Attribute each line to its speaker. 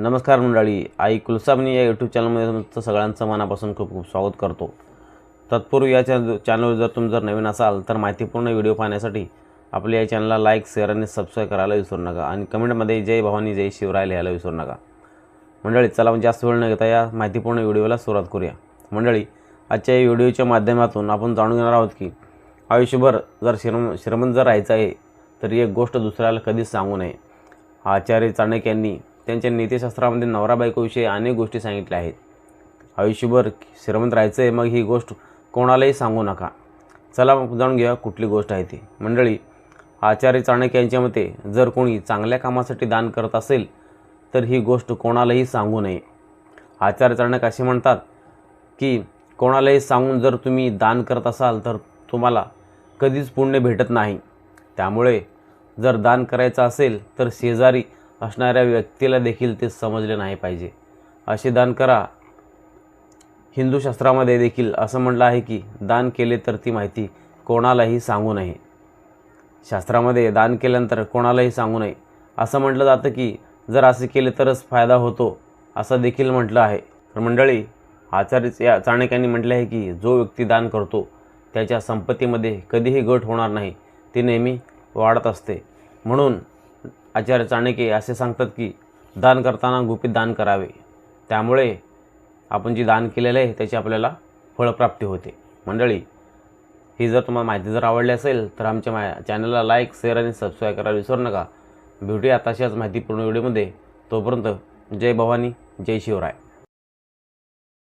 Speaker 1: नमस्कार मंडळी आई कुलसाबनी या यूट्यूब चॅनलमध्ये तुमचं सगळ्यांचं मनापासून खूप खूप स्वागत करतो. तत्पूर्वी या चॅनल चॅनलवर जर तुम्ही जर नवीन असाल तर माहितीपूर्ण व्हिडिओ पाहण्यासाठी आपल्या या चॅनलला लाईक शेअर आणि सबस्क्राईब करायला विसरू नका आणि कमेंटमध्ये जय भवानी जय शिवराय लिहायला विसरू नका. मंडळी चला मग जास्त वेळ न घेता या माहितीपूर्ण व्हिडिओला सुरुवात करूया. मंडळी आजच्या या व्हिडिओच्या माध्यमातून आपण जाणून घेणार आहोत की आयुष्यभर जर श्रम श्रीमंत जर राहायचं आहे तर एक गोष्ट दुसऱ्याला कधीच सांगू नये. आचार्य चाणक्य यांनी त्यांच्या नीतिशास्त्रामध्ये नवरा बायकोविषयी अनेक गोष्टी सांगितल्या आहेत. आयुष्यभर श्रीमंत राहायचं आहे मग ही गोष्ट कोणालाही सांगू नका. चला मग जाणून घेऊया कुठली गोष्ट आहे ती. मंडळी आचार्य चाणक्य यांच्या मते जर कोणी चांगल्या कामासाठी दान करत असेल तर ही गोष्ट कोणालाही सांगू नये. आचार्य चाणक्य असे म्हणतात की कोणालाही सांगून जर तुम्ही दान करत असाल तर तुम्हाला कधीच पुण्य भेटत नाही. त्यामुळे जर दान करायचं असेल तर शेजारी असणाऱ्या व्यक्तीला देखील ते समजले नाही पाहिजे. असे दान करा. हिंदू शास्त्रामध्ये देखील असं म्हटलं आहे की दान केले तर ती माहिती कोणालाही सांगू नये. शास्त्रामध्ये दान केल्यानंतर कोणालाही सांगू नये. असं म्हटलं जातं की जर असे केले तरच फायदा होतो असं देखील म्हटलं आहे. तर मंडळी आचार्य या चाणक्यांनी म्हटले आहे की जो व्यक्ती दान करतो त्याच्या संपत्तीमध्ये कधीही गट होणार नाही. ती नेहमी वाढत असते. म्हणून आचार्य चाणक्य असे सांगतात की दान करताना गुपित दान करावे. त्यामुळे आपण जे दान केलेलं आहे त्याची आपल्याला फळप्राप्ती होते. मंडळी ही जर तुम्हाला माहिती जर आवडली असेल तर आमच्या मा चॅनलला लाईक शेअर आणि सबस्क्राईब करायला विसरू नका. भेटूया तशाच माहितीपूर्ण व्हिडिओमध्ये. तोपर्यंत जय भवानी जय शिवराय.